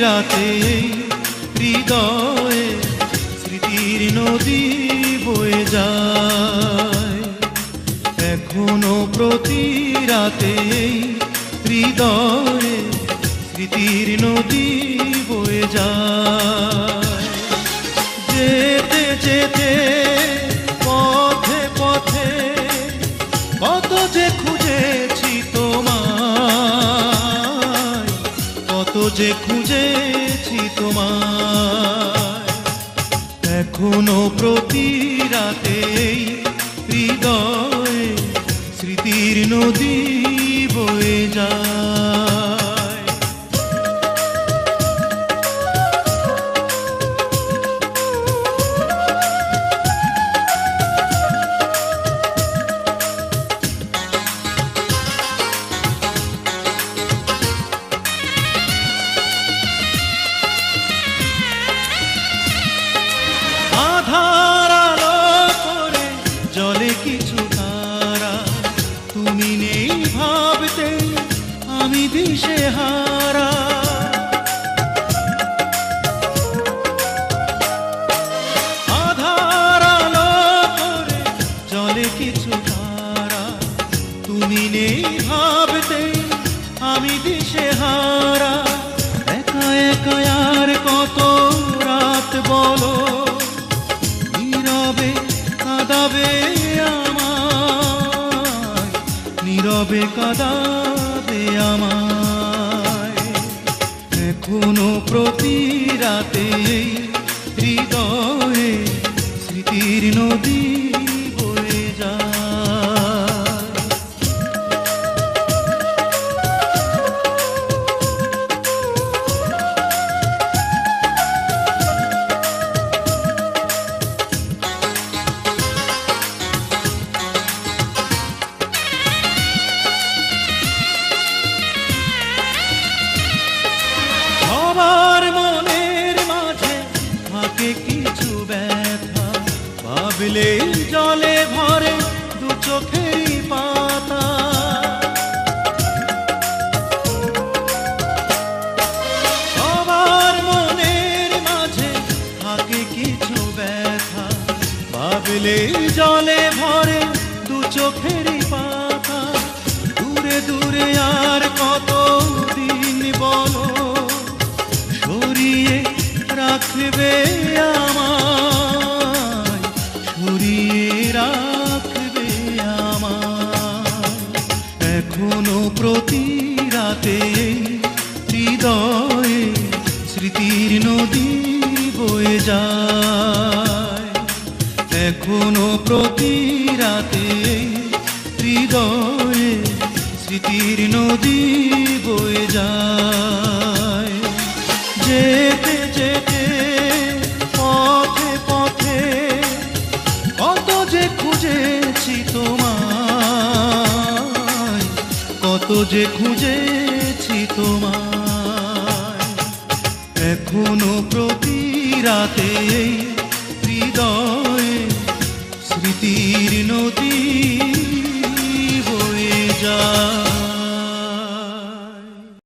রাতে হৃদয়ে স্মৃতির নদী বয়ে যায়। এখনও প্রতি রাতে হৃদয়ে স্মৃতির নদী বয়ে যায়। যেতে যেতে যে খুঁজেছি তোমার এখনও প্রতি রাতে হৃদয়ে স্মৃতির নদী বয়ে যায়। নীরবে কাঁদাবে আমায়। এখনও প্রতি রাতে হৃদয়ে স্মৃতির নদী থাকে কিছু ব্যথা। ভাবলে জলে ভরে দু চোখেরই পাতা। সবার মনের মাঝে কিছু ব্যথা। ভাবলে জলে ভরে দু চোখেরই পাতা। দূরে দূরে আর রাখবে আমায়, সরিয়ে রাখবে আমায়। এখনও প্রতি রাতে হৃদয়ে স্মৃতির নদী বয়ে যায়। এখনও প্রতি রাতে হৃদয়ে স্মৃতির নদী বয়ে যায়। যে খুঁজেছি তোমায় এখনও প্রতি রাতে হৃদয়ে স্মৃতির